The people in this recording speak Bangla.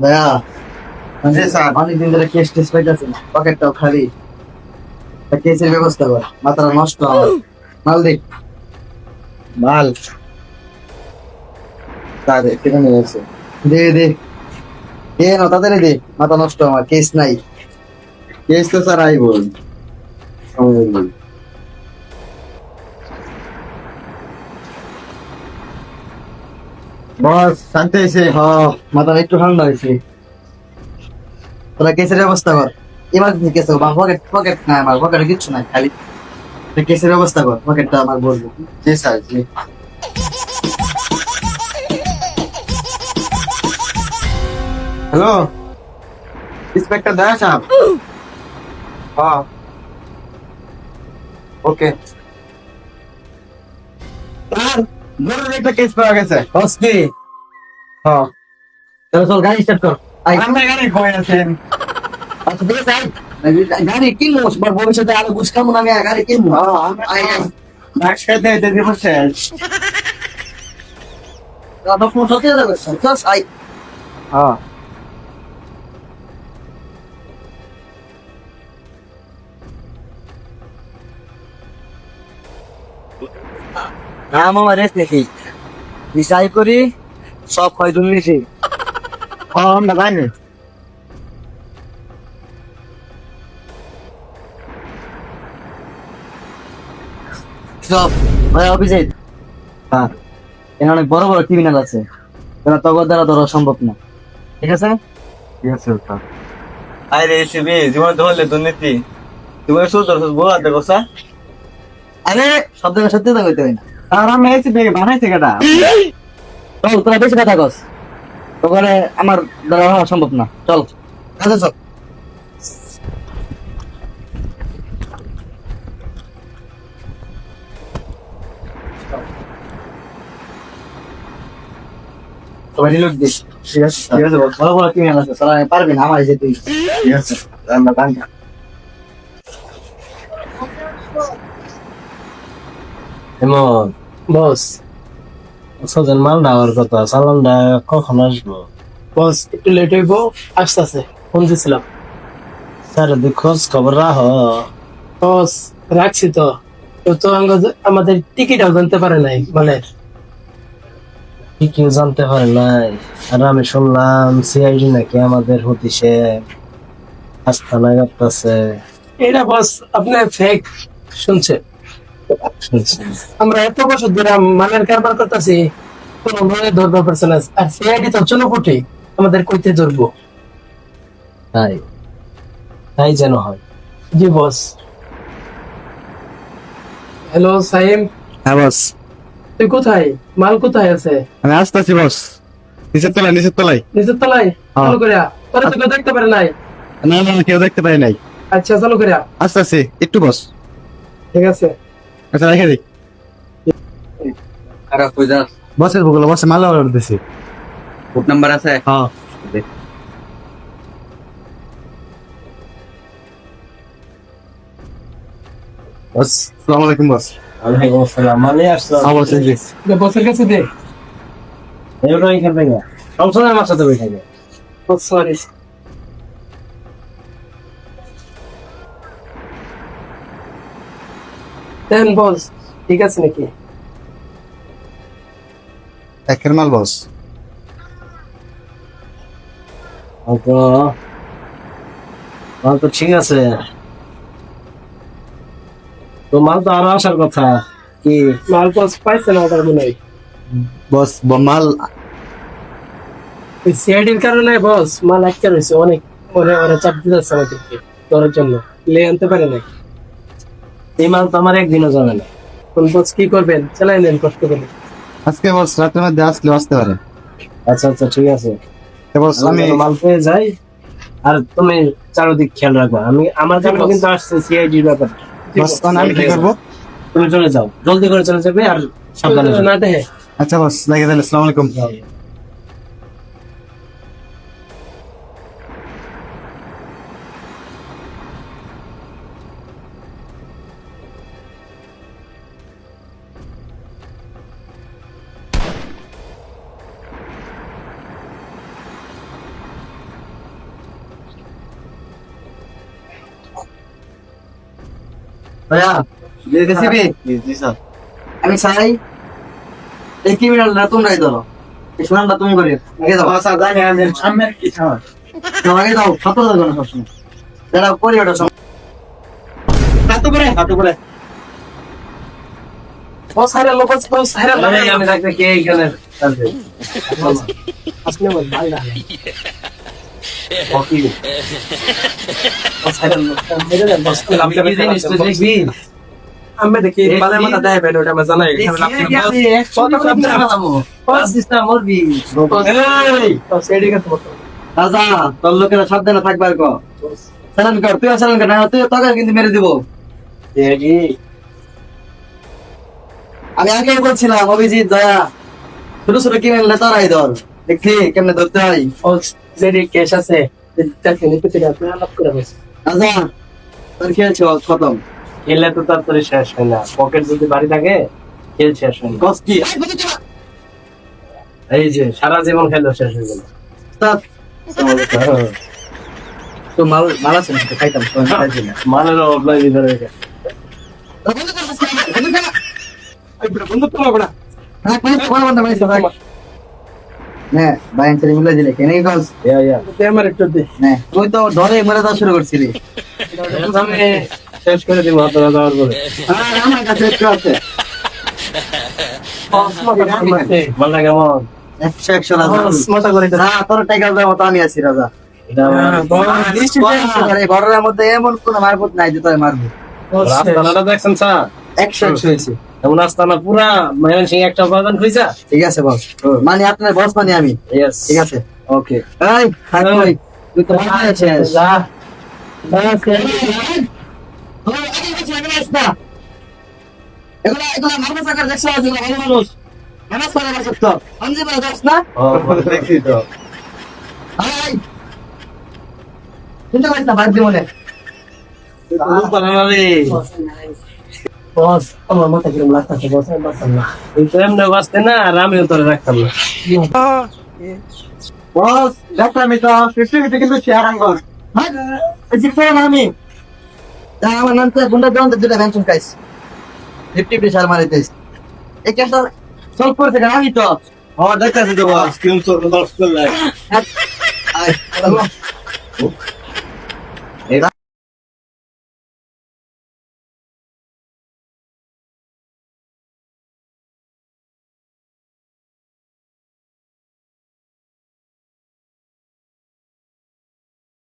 ভাইয়া জি, স্যার। অনেকদিন ধরে কেস টেস পাইতেছে না পকেটটাও খালি। কেসের ব্যবস্থা কর মাথাটা নষ্ট আমার মাল দেখ মাল? আছে দে দে। দে না তাড়াতাড়ি দে। মাথা নষ্ট আমার কেস নাই। কেস তো স্যার আই আইব বস শান্তি হয়েছে হ মাথা একটু ঠান্ডা হয়েছে তোরা কেসের ব্যবস্থা কর ইমার্জেন্সি কেস বা পকেট পকেট নাই আমার পকেটে কিচ্ছু নাই খালি তুই কেসের ব্যবস্থা কর পকেটটা আমার বলব জি স্যার জি হ্যালো ইন্সপেক্টর দয়া সাহেব হ্যাঁ ওকে স্যার জরুরি একটা কেস পাওয়া গেছে বস কি হ্যাঁ। চল চল গাড়ি স্টার্ট কর। আমরা এখানে কই আছেন? আচ্ছা ঠিক আছে গাড়ি কিনবো ভবিষ্যতে আরও বুঝ না গাড়ি কিনবো। আই আই মাস্ক খেতে দিতে দিব দাদা ফোন চল আই হ্যাঁ। নাম আমার রেস দেখি বিচাই করি। সব বেশি হ্যাঁ আমরা জানি সব ভাই অফিসে। হ্যাঁ। এখানে অনেক বড় বড় ক্রিমিনাল আছে। তারা তগর দ্বারা ধরা সম্ভব না। ঠিক আছে? ঠিক আছে আরে এসবি জীবন ধরলে দুর্নীতি। তুমি শুধু ধরছো বলা দেখো স্যার আরে সব জায়গায় সত্যি কথা কইতে হয় না। আর আমি এসবি বানাইছে কেটা চল তোরা বেশি কথা কস। ওখানে আমার দ্বারা হওয়া সম্ভব না। চল। কাজে চল। সবাই লোক দিস। ঠিক আছে? ঠিক আছে বড় বড় ক্রিমিনাল আছে। সারা পারবি না আমার যে তুই ঠিক আছে বস। সজন মাল দেওয়ার কথা চালানটা কখন আসব? বস একটু লেট হইব আসতেছে ফোন দিছিলাম। স্যার খোঁজ খবর রাখ। বস রাখছি তো। তো আমাদের টিকিটও জানতে পারে নাই মানে কি কেউ জানতে পারে নাই। আর আমি শুনলাম সিআইডি নাকি আমাদের হতিছে আস্থানা করতেছে। এটা বস আপনি ফেক শুনছেন। আমরা এত বছর ধরে মানের কারবার করতেছি কোন মনে ধরবার পারছে না। আর সিআইডি তো চুনোপুটি আমাদের কইতে ধরবো। তাই? তাই যেন হয়। জি বস হ্যালো সাইম হ্যাঁ বস তুই কোথায়? মাল কোথায় আছে? আমি আসতেছি বস নিচের তলায় নিচের তলায়। নিচের তলায়? চালু করে তোরা তো কেউ দেখতে পারে নাই। না না কেউ দেখতে পাই নাই। আচ্ছা চালু করে আসতেছি একটু বস ঠিক আছে। আচ্ছা রেখে দিই খারাপ হয়ে যাস। বসের বগুলো বসে মালা অর্ডার দিছি ফুট নাম্বার আছে? হ্যাঁ। বস আসসালামু আলাইকুম বস। ওয়ালাইকুম আসসালাম মানে আসছো হ্যাঁ বস এই যে। দে, বসের কাছে দে। এগুলো এখান থেকে। সবসময় আমার সাথে বসে থাকে। সরি দেন বস ঠিক আছে নাকি? একের মাল বস। তো মাল তো ঠিক আছে। তো মাল তো আরও আসার কথা কি? মাল বস পাইছে না মনে হয়। বস মাল। সিআইডির কারণে বস মাল আটকে রয়েছে অনেক ওরা ওরা চাপ দিতে যাচ্ছে আমাদেরকে ধরার জন্য। লে আনতে পারে না এই মাল তো আমার একদিনও জানে না। কোন বস কি করবেন? চালাই নেন কষ্ট করে। আজকে বস রাতের মধ্যে আসলে আসতে পারে। আচ্ছা আচ্ছা ঠিক আছে। বস আমি মাল পেয়ে যাই আর তুমি চারোদিক খেয়াল রাখবা। আমি আমার কাছে কিন্তু আসছে সিআইডির ব্যাপার। বস তখন আমি কি করব? তুমি চলে যাও। জলদি করে চলে যাবে আর সাবধানে না দেখে আচ্ছা বস লাগে তাহলে আসসালামু আলাইকুম। আমি চাই এই ক্রিমিনালটা তোমরাই ধরো। এই সুনামটা তুমি করি আগে দাও। স্যার জানি আমি সামনের কি দাও, আগে দাও সত্য দাও না সবসময়। যারা করি ওটা সব করে হাত করে ও সাইরা লোক ও সাইরা লোক আমি থাকতে কে এখানে আসলে বল ভাই দেন বস আমি তুই? আমি দেখি দেয় বেন ওটা আমরা জানাই রাজা, তোর লোকেরা সাবধানে থাকবে আর কর। চালান কর, না তোকে কিন্তু মেরে দিব। আমি আগেই বলছিলাম অভিজিৎ দয়া ছোট ছোট কিনে তারাই ধর দেখছি কেমনে ধরতে হয় যেদি কেস আছে দেখে নিতে থেকে আপনি লাভ করে বস রাজা তোর খেয়েছে খতম খেললে তো তাড়াতাড়ি শেষ হয় না পকেট যদি বাড়ি থাকে খেল শেষ হয় না কি এই যে সারা জীবন খেলে শেষ হয়ে গেল তো মাল মাল আছে না খাইতাম তো আমি খাইছি না। মানের অবলাই ভিতরে। বন্ধু তোমার হ্যাঁ, মানে তোমার মধ্যে তুই আমার একটু দে। হ্যাঁ, তুই তো ধরে মরে দেওয়া শুরু করছিলি আমি শেষ করে দিব হাতে যাওয়ার পরে। আমার কাছে একটু আছে। মালটা কেমন? একশো একশো রাজা। মোটা করে দে। না তোর টাইগার আমি আছি রাজা। আমার মধ্যে এমন কোন মারফত নাই যে তোর মারবো। একশো একশো হয়েছে। এমন আস্তানা পুরা ময়মন সিং একটা উপাদান খুঁজা। ঠিক আছে বস মানে আপনার বস মানে আমি। ঠিক আছে। ওকে এই কই তুই। তো মাথায় আছিস। যা। এগুলা এগুলা মারবে সাকার দেখছ? এগুলা ভালো মানুষ। নামাজ পড়ে না সত্য আমি যে বলে না? ও দেখছি তো। আই চিন্তা করিস না বাদ দিব মনে লোক বানানো রে বস আমার মাথা কিরম লাগতেছে বস আমি বাসন না। তুই তো এমনি বাঁচতে না আর আমিও তোরে রাখতাম না। বস আমি তো ফিফটি ফিফটি কিন্তু শেয়ার আঙ্গল হাই জিপে না আমি। আমার নাম তো গুন্ডা দেওয়ান দুটা মেনশন কাইস ফিফটি প্রেশার মারিতেস এই কেসটা সলভ করেছে কেন? আমি তো। আমার দেখতেছি তো বস স্ক্রিন শট করলে আয়।